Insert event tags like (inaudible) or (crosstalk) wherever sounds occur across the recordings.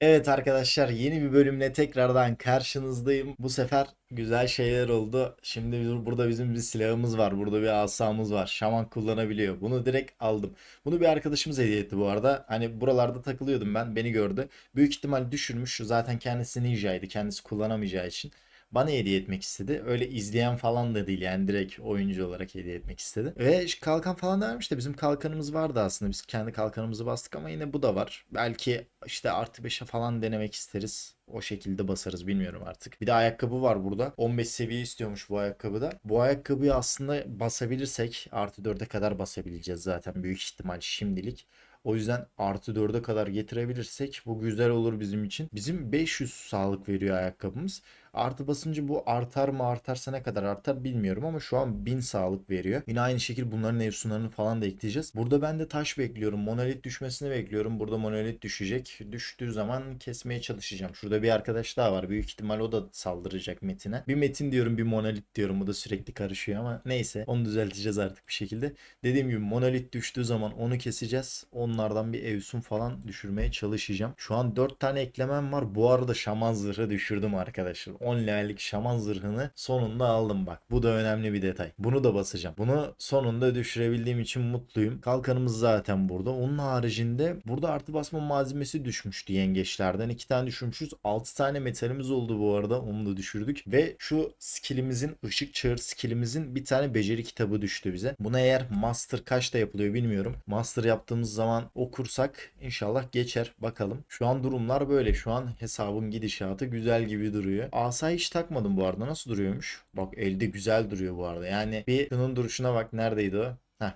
Evet arkadaşlar yeni bir bölümle tekrardan karşınızdayım. Bu sefer güzel şeyler oldu. Şimdi burada bizim bir silahımız var. Burada bir asamız var. Şaman kullanabiliyor. Bunu direkt aldım. Bunu bir arkadaşımız hediye etti bu arada. Hani buralarda takılıyordum ben. Beni gördü. Büyük ihtimal düşürmüş. Zaten kendisi ninjaydı. Kendisi kullanamayacağı için. Bana hediye etmek istedi. Öyle izleyen falan da değil yani direkt oyuncu olarak hediye etmek istedi. Ve kalkan falan da vermiş de bizim kalkanımız vardı aslında. Biz kendi kalkanımızı bastık ama yine bu da var. Belki işte artı 5'e falan denemek isteriz. O şekilde basarız bilmiyorum artık. Bir de ayakkabı var burada. 15 seviye istiyormuş bu ayakkabıda. Bu ayakkabıyı aslında basabilirsek artı 4'e kadar basabileceğiz zaten büyük ihtimal şimdilik. O yüzden artı 4'e kadar getirebilirsek bu güzel olur bizim için. Bizim 500 sağlık veriyor ayakkabımız. Artı basınca bu artar mı artarsa ne kadar artar bilmiyorum ama şu an 1000 sağlık veriyor. Yine aynı şekilde bunların efsunlarını falan da ekleyeceğiz. Burada ben de taş bekliyorum. Monolit düşmesini bekliyorum. Burada monolit düşecek. Düştüğü zaman kesmeye çalışacağım. Şurada bir arkadaş daha var. Büyük ihtimal o da saldıracak Metin'e. Bir Metin diyorum bir monolit diyorum. Bu da sürekli karışıyor ama neyse. Onu düzelteceğiz artık bir şekilde. Dediğim gibi monolit düştüğü zaman onu keseceğiz. Onlardan bir evsun falan düşürmeye çalışacağım. Şu an 4 tane eklemem var. Bu arada şaman zırhı düşürdüm arkadaşlar. 10 levellik şaman zırhını sonunda aldım bak. Bu da önemli bir detay. Bunu da basacağım. Bunu sonunda düşürebildiğim için mutluyum. Kalkanımız zaten burada. Onun haricinde burada artı basma malzemesi düşmüştü yengeçlerden. 2 tane düşürmüşüz. 6 tane metalimiz oldu bu arada. Onu da düşürdük. Ve şu skillimizin ışık çağır skillimizin bir tane beceri kitabı düştü bize. Buna eğer master kaçta yapılıyor bilmiyorum. Master yaptığımız zaman okursak inşallah geçer. Bakalım. Şu an durumlar böyle. Şu an hesabın gidişatı güzel gibi duruyor. Asayı hiç takmadım bu arada. Nasıl duruyormuş? Bak elde güzel duruyor bu arada. Yani bir şunun duruşuna bak. Neredeydi o? Heh.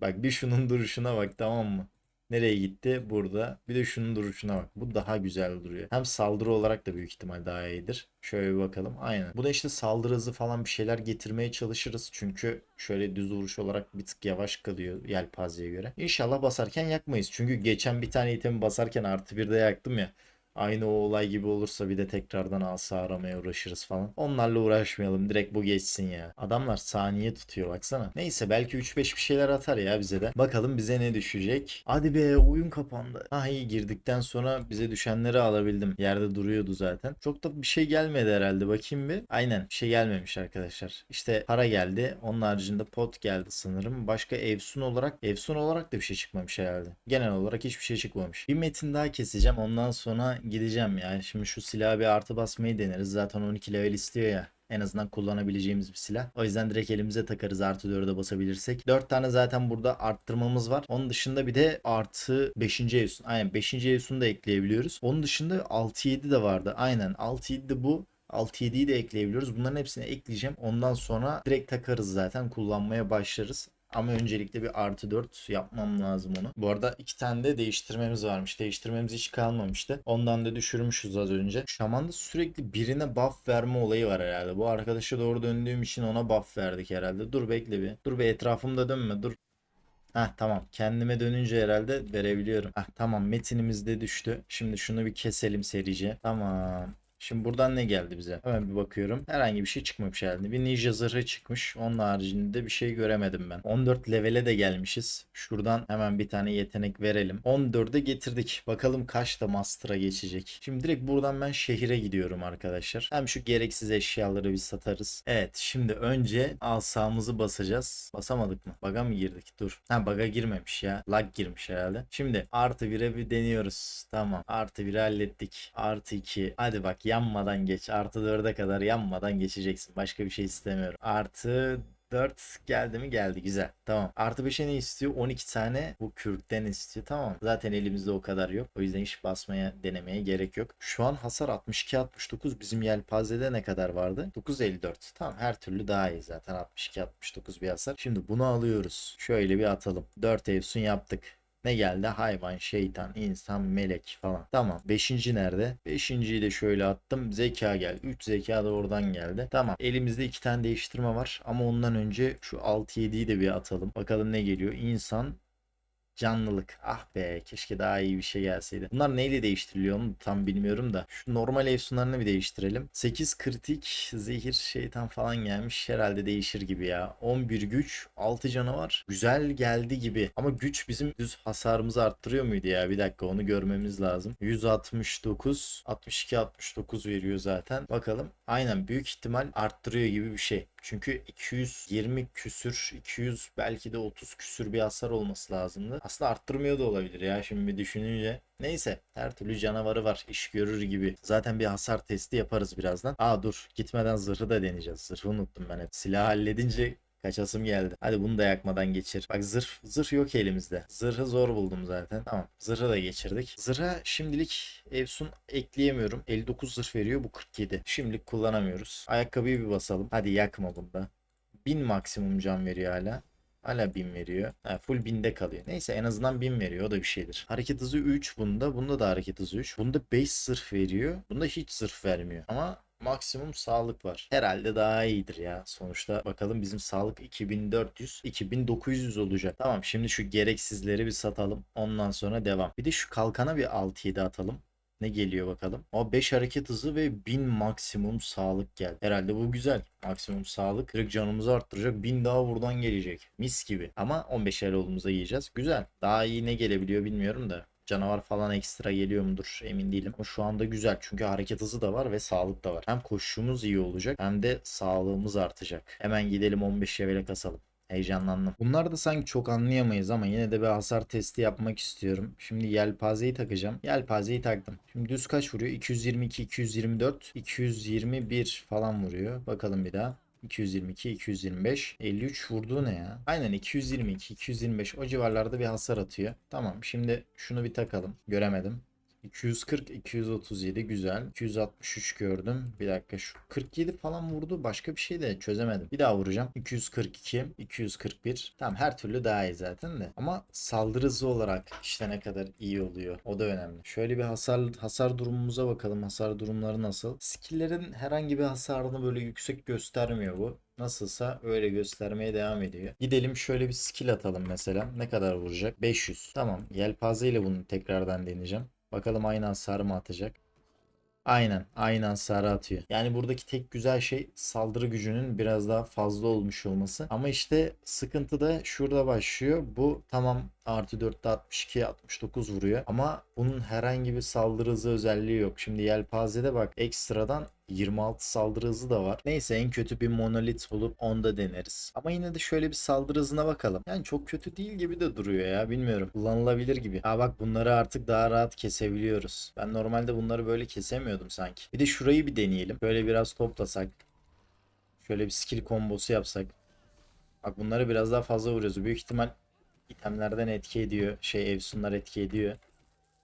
Bak bir şunun (laughs) duruşuna bak tamam mı? Nereye gitti? Burada. Bir de şunun duruşuna bak. Bu daha güzel duruyor. Hem saldırı olarak da büyük ihtimal daha iyidir. Şöyle bir bakalım. Aynen. Bu da işte saldırı hızı falan bir şeyler getirmeye çalışırız. Çünkü şöyle düz vuruş olarak bir tık yavaş kalıyor yelpazeye göre. İnşallah basarken yakmayız. Çünkü geçen bir tane itemi basarken artı bir de yaktım ya. Aynı o olay gibi olursa bir de tekrardan asa aramaya uğraşırız falan. Onlarla uğraşmayalım. Direkt bu geçsin ya. Adamlar saniye tutuyor baksana. Neyse belki 3-5 bir şeyler atar ya bize de. Bakalım bize ne düşecek. Hadi be oyun kapandı. Ah iyi girdikten sonra bize düşenleri alabildim. Yerde duruyordu zaten. Çok da bir şey gelmedi herhalde. Bakayım bir. Aynen bir şey gelmemiş arkadaşlar. İşte para geldi. Onun haricinde pot geldi sanırım. Başka evsun olarak evsun olarak da bir şey çıkmamış herhalde. Genel olarak hiçbir şey çıkmamış. Bir metin daha keseceğim. Ondan sonra gideceğim ya. Şimdi şu silahı bir artı basmayı deneriz. Zaten 12 level istiyor ya. En azından kullanabileceğimiz bir silah. O yüzden direkt elimize takarız artı 4'e basabilirsek. 4 tane zaten burada arttırmamız var. Onun dışında bir de artı 5. evsun. Aynen 5. evsunu da ekleyebiliyoruz. Onun dışında 6-7 de vardı. Aynen 6-7 de bu. 6-7'yi de ekleyebiliyoruz. Bunların hepsini ekleyeceğim. Ondan sonra direkt takarız zaten. Kullanmaya başlarız. Ama öncelikle bir artı 4 yapmam lazım onu. Bu arada iki tane de değiştirmemiz varmış. Değiştirmemiz hiç kalmamıştı. Ondan da düşürmüşüz az önce. Şaman'da sürekli birine buff verme olayı var herhalde. Bu arkadaşa doğru döndüğüm için ona buff verdik herhalde. Dur bekle bir. Dur bir etrafımda dönme dur. Heh tamam. Kendime dönünce herhalde verebiliyorum. Heh tamam metinimiz de düştü. Şimdi şunu bir keselim serice. Tamam. Şimdi buradan ne geldi bize? Hemen bir bakıyorum. Herhangi bir şey çıkmamış herhalde. Bir ninja zırhı çıkmış. Onun haricinde bir şey göremedim ben. 14 levele de gelmişiz. Şuradan hemen bir tane yetenek verelim. 14'e getirdik. Bakalım kaçta master'a geçecek. Şimdi direkt buradan ben şehire gidiyorum arkadaşlar. Hem şu gereksiz eşyaları bir satarız. Evet şimdi önce asamızı basacağız. Basamadık mı? Baga mı girdik? Dur. Ha baga girmemiş ya. Lag girmiş herhalde. Şimdi artı 1'e bir deniyoruz. Tamam. Artı 1'i hallettik. Artı 2. Hadi bak yanmadan geç. Artı 4'e kadar yanmadan geçeceksin. Başka bir şey istemiyorum. Artı 4 geldi mi? Geldi. Güzel. Tamam. Artı 5'e ne istiyor? 12 tane bu kürkten istiyor. Tamam. Zaten elimizde o kadar yok. O yüzden hiç basmaya denemeye gerek yok. Şu an hasar 62 69 bizim yelpazede ne kadar vardı? 954 tamam. Her türlü daha iyi zaten. 62 69 bir hasar. Şimdi bunu alıyoruz. Şöyle bir atalım. 4 evsun yaptık ne geldi? Hayvan, şeytan, insan, melek falan. Tamam. Beşinci nerede? Beşinciyi de şöyle attım. Zeka geldi. 3 zeka da oradan geldi. Tamam. Elimizde iki tane değiştirme var. Ama ondan önce şu 6-7'yi de bir atalım. Bakalım ne geliyor. İnsan, Canlılık. Ah be keşke daha iyi bir şey gelseydi. Bunlar neyle değiştiriliyor onu tam bilmiyorum da. Şu normal efsunlarını bir değiştirelim. 8 kritik, zehir, şeytan falan gelmiş. Herhalde değişir gibi ya. 11 güç, 6 canavar. Güzel geldi gibi. Ama güç bizim düz hasarımızı arttırıyor muydu ya? Bir dakika onu görmemiz lazım. 169, 62, 69 veriyor zaten. Bakalım. Aynen büyük ihtimal arttırıyor gibi bir şey. Çünkü 220 küsür, 200 belki de 30 küsür bir hasar olması lazımdı. Aslında arttırmıyor da olabilir ya şimdi bir düşününce. Neyse her türlü canavarı var iş görür gibi. Zaten bir hasar testi yaparız birazdan. Aa dur gitmeden zırhı da deneyeceğiz. Zırhı unuttum ben hep. Silah halledince Kaçasım geldi. Hadi bunu da yakmadan geçir. Bak zırh, zırh yok elimizde. Zırhı zor buldum zaten. Tamam. Zırhı da geçirdik. Zırha şimdilik Evsun ekleyemiyorum. 59 zırh veriyor. Bu 47. Şimdilik kullanamıyoruz. Ayakkabıyı bir basalım. Hadi yakma bunda. 1000 maksimum can veriyor hala. Hala 1000 veriyor. Ha, full 1000'de kalıyor. Neyse en azından 1000 veriyor. O da bir şeydir. Hareket hızı 3 bunda. Bunda da hareket hızı 3. Bunda 5 zırh veriyor. Bunda hiç zırh vermiyor. Ama maksimum sağlık var. Herhalde daha iyidir ya. Sonuçta bakalım bizim sağlık 2400, 2900 olacak. Tamam şimdi şu gereksizleri bir satalım. Ondan sonra devam. Bir de şu kalkana bir 6-7 atalım. Ne geliyor bakalım. O 5 hareket hızı ve 1000 maksimum sağlık geldi. Herhalde bu güzel. Maksimum sağlık. Direkt canımızı arttıracak. 1000 daha buradan gelecek. Mis gibi. Ama 15 el olduğumuza yiyeceğiz. Güzel. Daha iyi ne gelebiliyor bilmiyorum da. Canavar falan ekstra geliyor mudur emin değilim. Ama şu anda güzel çünkü hareket hızı da var ve sağlık da var. Hem koşuşumuz iyi olacak hem de sağlığımız artacak. Hemen gidelim 15 levele kasalım. Heyecanlandım. Bunlar da sanki çok anlayamayız ama yine de bir hasar testi yapmak istiyorum. Şimdi yelpazeyi takacağım. Yelpazeyi taktım. Şimdi düz kaç vuruyor? 222, 224, 221 falan vuruyor. Bakalım bir daha. 222, 225, 53 vurduğu ne ya? Aynen 222, 225 o civarlarda bir hasar atıyor. Tamam şimdi şunu bir takalım. Göremedim. 240, 237 güzel. 263 gördüm. Bir dakika şu 47 falan vurdu. Başka bir şey de çözemedim. Bir daha vuracağım. 242, 241. Tamam her türlü daha iyi zaten de. Ama saldırı hızı olarak işte ne kadar iyi oluyor. O da önemli. Şöyle bir hasar hasar durumumuza bakalım. Hasar durumları nasıl? Skill'lerin herhangi bir hasarını böyle yüksek göstermiyor bu. Nasılsa öyle göstermeye devam ediyor. Gidelim şöyle bir skill atalım mesela. Ne kadar vuracak? 500. Tamam. Yelpaze ile bunu tekrardan deneyeceğim. Bakalım aynı hasarı mı atacak? Aynen. Aynı hasarı atıyor. Yani buradaki tek güzel şey saldırı gücünün biraz daha fazla olmuş olması. Ama işte sıkıntı da şurada başlıyor. Bu tamam artı 4'te 62 69 vuruyor. Ama bunun herhangi bir saldırı hızı özelliği yok. Şimdi yelpazede bak ekstradan 26 saldırı hızı da var. Neyse en kötü bir monolit bulup onda deneriz. Ama yine de şöyle bir saldırı hızına bakalım. Yani çok kötü değil gibi de duruyor ya bilmiyorum. Kullanılabilir gibi. Ha bak bunları artık daha rahat kesebiliyoruz. Ben normalde bunları böyle kesemiyordum sanki. Bir de şurayı bir deneyelim. Böyle biraz toplasak. Şöyle bir skill kombosu yapsak. Bak bunları biraz daha fazla vuruyoruz. Büyük ihtimal itemlerden etki ediyor. Şey evsunlar etki ediyor.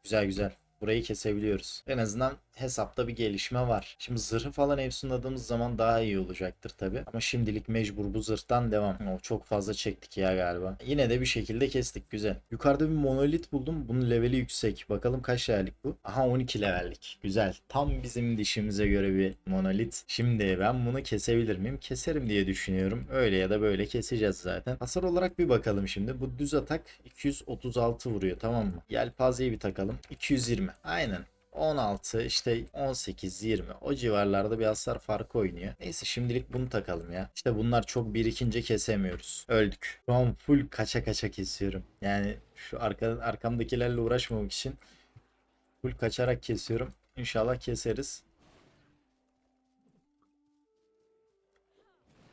Güzel güzel. Burayı kesebiliyoruz. En azından hesapta bir gelişme var. Şimdi zırhı falan efsunladığımız zaman daha iyi olacaktır tabi. Ama şimdilik mecbur bu zırhtan devam. O çok fazla çektik ya galiba. Yine de bir şekilde kestik güzel. Yukarıda bir monolit buldum. Bunun leveli yüksek. Bakalım kaç levellik bu? Aha 12 levellik. Güzel. Tam bizim dişimize göre bir monolit. Şimdi ben bunu kesebilir miyim? Keserim diye düşünüyorum. Öyle ya da böyle keseceğiz zaten. Hasar olarak bir bakalım şimdi. Bu düz atak 236 vuruyor tamam mı? Yelpazeyi bir takalım. 220. Aynen. 16 işte 18 20 o civarlarda bir hasar farkı oynuyor. Neyse şimdilik bunu takalım ya. İşte bunlar çok birikince kesemiyoruz. Öldük. Şu an full kaça kaça kesiyorum. Yani şu arka, arkamdakilerle uğraşmamak için full kaçarak kesiyorum. İnşallah keseriz.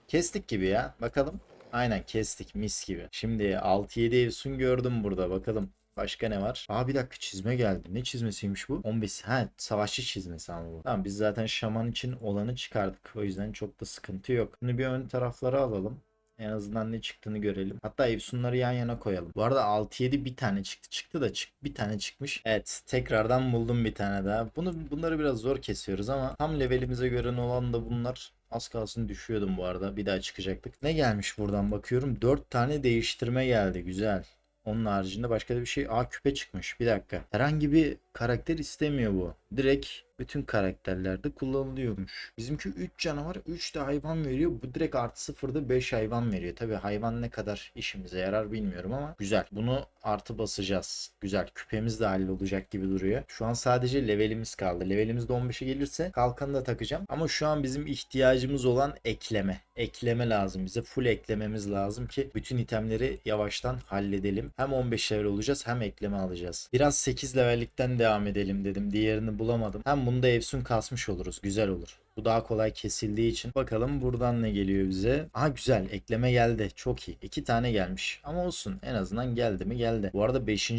Kestik gibi ya. Bakalım. Aynen kestik mis gibi. Şimdi 6-7 Evsun gördüm burada. Bakalım Başka ne var? Aa bir dakika çizme geldi. Ne çizmesiymiş bu? 15. Ha savaşçı çizmesi ama bu. Tamam biz zaten şaman için olanı çıkardık. O yüzden çok da sıkıntı yok. Şimdi bir ön tarafları alalım. En azından ne çıktığını görelim. Hatta Evsunları yan yana koyalım. Bu arada 6-7 bir tane çıktı. Çıktı da çık bir tane çıkmış. Evet tekrardan buldum bir tane daha. Bunu bunları biraz zor kesiyoruz ama tam levelimize göre olan da bunlar Az kalsın düşüyordum bu arada. Bir daha çıkacaktık. Ne gelmiş buradan bakıyorum. 4 tane değiştirme geldi. Güzel. Onun haricinde başka da bir şey. Aa küpe çıkmış. Bir dakika. Herhangi bir karakter istemiyor bu. Direkt bütün karakterlerde kullanılıyormuş. Bizimki 3 canavar 3 de hayvan veriyor. Bu direkt artı sıfırda 5 hayvan veriyor. Tabi hayvan ne kadar işimize yarar bilmiyorum ama güzel. Bunu artı basacağız. Güzel. Küpemiz de hallolacak gibi duruyor. Şu an sadece levelimiz kaldı. Levelimiz de 15'e gelirse kalkanı da takacağım. Ama şu an bizim ihtiyacımız olan ekleme. Ekleme lazım. Bize full eklememiz lazım ki bütün itemleri yavaştan halledelim. Hem 15 level olacağız hem ekleme alacağız. Biraz 8 levellikten devam edelim dedim. Diğerini bulamadım. Hem bunu da Efsun kasmış oluruz. Güzel olur. Bu daha kolay kesildiği için. Bakalım buradan ne geliyor bize. Aha güzel ekleme geldi. Çok iyi. İki tane gelmiş. Ama olsun en azından geldi mi geldi. Bu arada 5.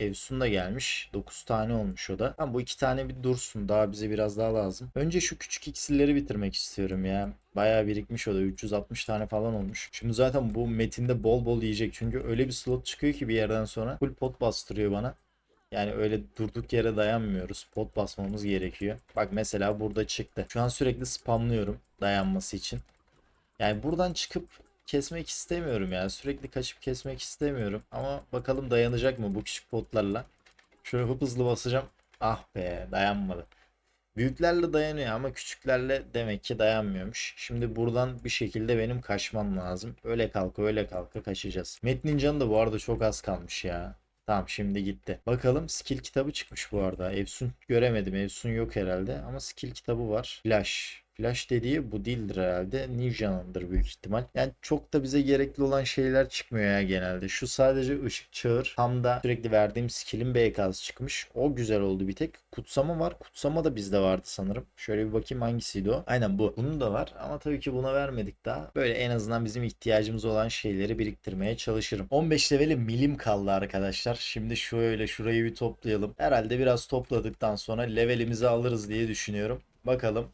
Evsun da gelmiş. 9 tane olmuş o da. Tamam bu iki tane bir dursun. Daha bize biraz daha lazım. Önce şu küçük iksirleri bitirmek istiyorum ya. Bayağı birikmiş o da. 360 tane falan olmuş. Şimdi zaten bu metinde bol bol yiyecek. Çünkü öyle bir slot çıkıyor ki bir yerden sonra. Full pot bastırıyor bana. Yani öyle durduk yere dayanmıyoruz. Pot basmamız gerekiyor. Bak mesela burada çıktı. Şu an sürekli spamlıyorum dayanması için. Yani buradan çıkıp kesmek istemiyorum ya. Sürekli kaçıp kesmek istemiyorum. Ama bakalım dayanacak mı bu küçük potlarla. Şöyle hıp hızlı basacağım. Ah be dayanmadı. Büyüklerle dayanıyor ama küçüklerle demek ki dayanmıyormuş. Şimdi buradan bir şekilde benim kaçmam lazım. Öyle kalka öyle kalka kaçacağız. Metnin canı da bu arada çok az kalmış ya. Tamam şimdi gitti. Bakalım skill kitabı çıkmış bu arada. Evsun göremedim. Evsun yok herhalde ama skill kitabı var. Flash. Flash dediği bu değildir herhalde. Ninja'nındır büyük ihtimal. Yani çok da bize gerekli olan şeyler çıkmıyor ya genelde. Şu sadece ışık çağır. Tam da sürekli verdiğim skill'in BK'sı çıkmış. O güzel oldu bir tek. Kutsama var. Kutsama da bizde vardı sanırım. Şöyle bir bakayım hangisiydi o. Aynen bu. Bunun da var ama tabii ki buna vermedik daha. Böyle en azından bizim ihtiyacımız olan şeyleri biriktirmeye çalışırım. 15 leveli milim kaldı arkadaşlar. Şimdi şöyle şurayı bir toplayalım. Herhalde biraz topladıktan sonra levelimizi alırız diye düşünüyorum. Bakalım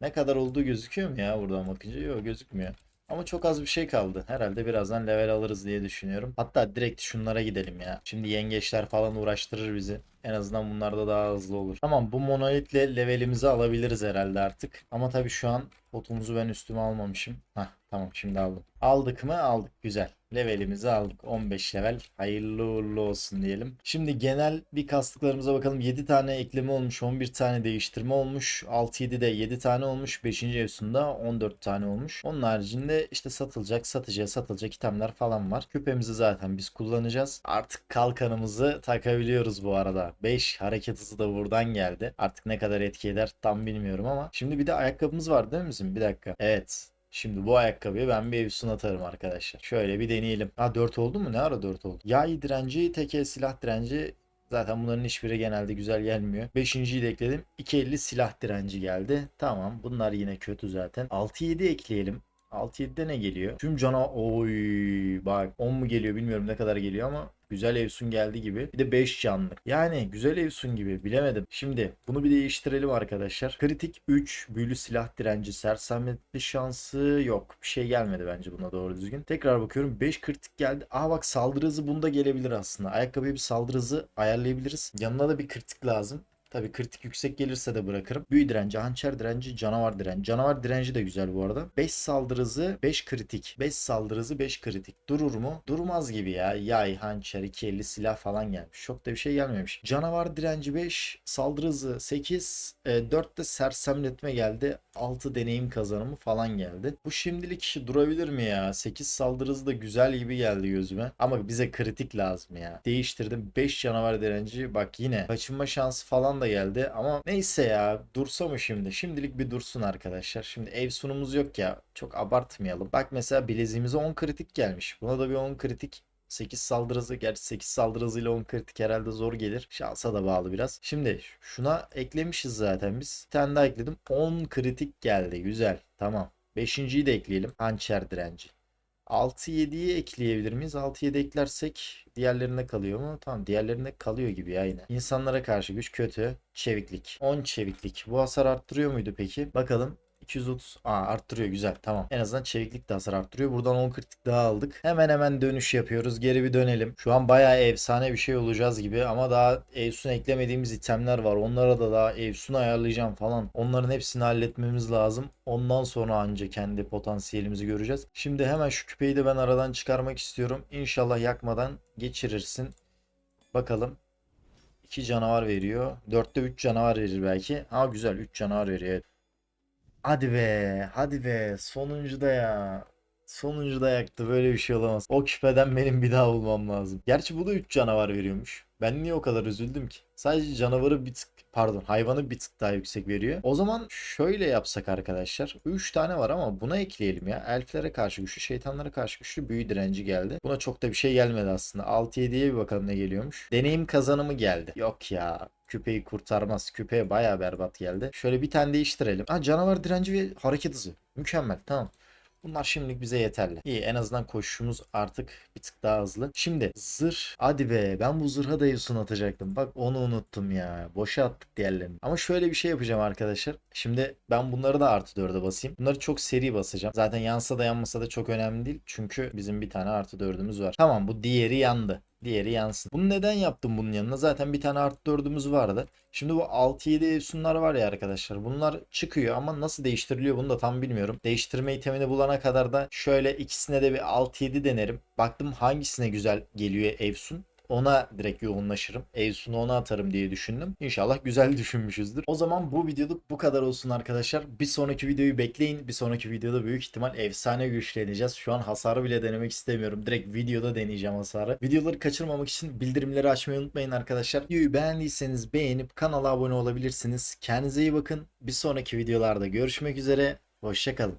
ne kadar olduğu gözüküyor mu ya buradan bakınca? Yok gözükmüyor. Ama çok az bir şey kaldı. Herhalde birazdan level alırız diye düşünüyorum. Hatta direkt şunlara gidelim ya. Şimdi yengeçler falan uğraştırır bizi. En azından bunlar da daha hızlı olur. Tamam bu monolitle levelimizi alabiliriz herhalde artık. Ama tabii şu an potumuzu ben üstüme almamışım. Hah tamam şimdi aldım. Aldık mı? Aldık. Güzel. Levelimizi aldık. 15 level. Hayırlı uğurlu olsun diyelim. Şimdi genel bir kastıklarımıza bakalım. 7 tane ekleme olmuş. 11 tane değiştirme olmuş. 6-7 de 7 tane olmuş. 5. Evsunda 14 tane olmuş. Onun haricinde işte satılacak, satıcıya satılacak itemler falan var. Küpemizi zaten biz kullanacağız. Artık kalkanımızı takabiliyoruz bu arada. 5 hareket hızı da buradan geldi. Artık ne kadar etki eder tam bilmiyorum ama. Şimdi bir de ayakkabımız var değil mi bizim? Bir dakika. Evet. Şimdi bu ayakkabıyı ben bir Evsun atarım arkadaşlar. Şöyle bir deneyelim. Ha 4 oldu mu? Ne ara 4 oldu? Yay direnci, teke silah direnci Zaten bunların hiçbiri genelde güzel gelmiyor. Beşinciyi de ekledim. 250 silah direnci geldi. Tamam bunlar yine kötü zaten. 6-7 ekleyelim. 6-7'de ne geliyor? Tüm cana oy bak 10 mu geliyor bilmiyorum ne kadar geliyor ama güzel Evsun geldi gibi. Bir de 5 canlı. Yani güzel Evsun gibi bilemedim. Şimdi bunu bir değiştirelim arkadaşlar. Kritik 3 büyülü silah direnci sersametli şansı yok. Bir şey gelmedi bence buna doğru düzgün. Tekrar bakıyorum 5 kritik geldi. Aa bak saldırı hızı bunda gelebilir aslında. Ayakkabıya bir saldırı hızı ayarlayabiliriz. Yanına da bir kritik lazım. Tabii kritik yüksek gelirse de bırakırım. Büyü direnci, hançer direnci, canavar direnci. Canavar direnci de güzel bu arada. 5 saldırı hızı, 5 kritik. 5 saldırı hızı, 5 kritik. Durur mu? Durmaz gibi ya. Yay, hançer, 250 silah falan gelmiş. Çok da bir şey gelmemiş. Canavar direnci 5, saldırı hızı 8, e, 4 de sersemletme geldi. 6 deneyim kazanımı falan geldi. Bu şimdilik durabilir mi ya? 8 saldırı da güzel gibi geldi gözüme. Ama bize kritik lazım ya. Değiştirdim. 5 canavar direnci. Bak yine kaçınma şansı falan da geldi. Ama neyse ya. Dursa mı şimdi? Şimdilik bir dursun arkadaşlar. Şimdi ev sunumuz yok ya. Çok abartmayalım. Bak mesela bileziğimize 10 kritik gelmiş. Buna da bir 10 kritik 8 saldırı hızı. Gerçi 8 saldırı hızıyla 10 kritik herhalde zor gelir. Şansa da bağlı biraz. Şimdi şuna eklemişiz zaten biz. Bir tane daha ekledim. 10 kritik geldi. Güzel. Tamam. 5.yi de ekleyelim. Hançer direnci. 6-7'yi ekleyebilir miyiz? 6-7 eklersek diğerlerine kalıyor mu? Tamam diğerlerine kalıyor gibi ya yine. İnsanlara karşı güç kötü. Çeviklik. 10 çeviklik. Bu hasar arttırıyor muydu peki? Bakalım. 230. Aa arttırıyor güzel tamam. En azından çeviklik de hasar arttırıyor. Buradan 10 kritik daha aldık. Hemen hemen dönüş yapıyoruz. Geri bir dönelim. Şu an bayağı efsane bir şey olacağız gibi ama daha Evsun eklemediğimiz itemler var. Onlara da daha Evsun ayarlayacağım falan. Onların hepsini halletmemiz lazım. Ondan sonra anca kendi potansiyelimizi göreceğiz. Şimdi hemen şu küpeyi de ben aradan çıkarmak istiyorum. İnşallah yakmadan geçirirsin. Bakalım. 2 canavar veriyor. 4'te 3 canavar verir belki. Ha güzel 3 canavar veriyor. evet. Hadi be, hadi be. Sonuncu da ya. Sonuncu da yaktı. Böyle bir şey olamaz. O küpeden benim bir daha bulmam lazım. Gerçi bu da 3 canavar veriyormuş. Ben niye o kadar üzüldüm ki? Sadece canavarı bir tık pardon hayvanı bir tık daha yüksek veriyor. O zaman şöyle yapsak arkadaşlar. 3 tane var ama buna ekleyelim ya. Elflere karşı güçlü, şeytanlara karşı güçlü büyü direnci geldi. Buna çok da bir şey gelmedi aslında. 6-7'ye bir bakalım ne geliyormuş. Deneyim kazanımı geldi. Yok ya. Küpeyi kurtarmaz. Küpeye baya berbat geldi. Şöyle bir tane değiştirelim. Ha canavar direnci ve hareket hızı. Mükemmel tamam. Bunlar şimdilik bize yeterli. İyi en azından koşuşumuz artık bir tık daha hızlı. Şimdi zırh. Hadi be ben bu zırha da Yusun atacaktım. Bak onu unuttum ya. Boşa attık diğerlerini. Ama şöyle bir şey yapacağım arkadaşlar. Şimdi ben bunları da artı 4'e basayım. Bunları çok seri basacağım. Zaten yansa da yanmasa da çok önemli değil. Çünkü bizim bir tane artı 4'ümüz var. Tamam bu diğeri yandı. Diğeri yansın. Bunu neden yaptım bunun yanına? Zaten bir tane artı 4'ümüz vardı. Şimdi bu 6-7 efsunlar var ya arkadaşlar. Bunlar çıkıyor ama nasıl değiştiriliyor bunu da tam bilmiyorum. Değiştirme itemini bulana kadar da şöyle ikisine de bir 6-7 denerim. Baktım hangisine güzel geliyor efsun. Ona direkt yoğunlaşırım. Evsun'u ona atarım diye düşündüm. İnşallah güzel (laughs) düşünmüşüzdür. O zaman bu videoluk bu kadar olsun arkadaşlar. Bir sonraki videoyu bekleyin. Bir sonraki videoda büyük ihtimal efsane güçleneceğiz. Şu an hasarı bile denemek istemiyorum. Direkt videoda deneyeceğim hasarı. Videoları kaçırmamak için bildirimleri açmayı unutmayın arkadaşlar. Videoyu beğendiyseniz beğenip kanala abone olabilirsiniz. Kendinize iyi bakın. Bir sonraki videolarda görüşmek üzere. Hoşçakalın.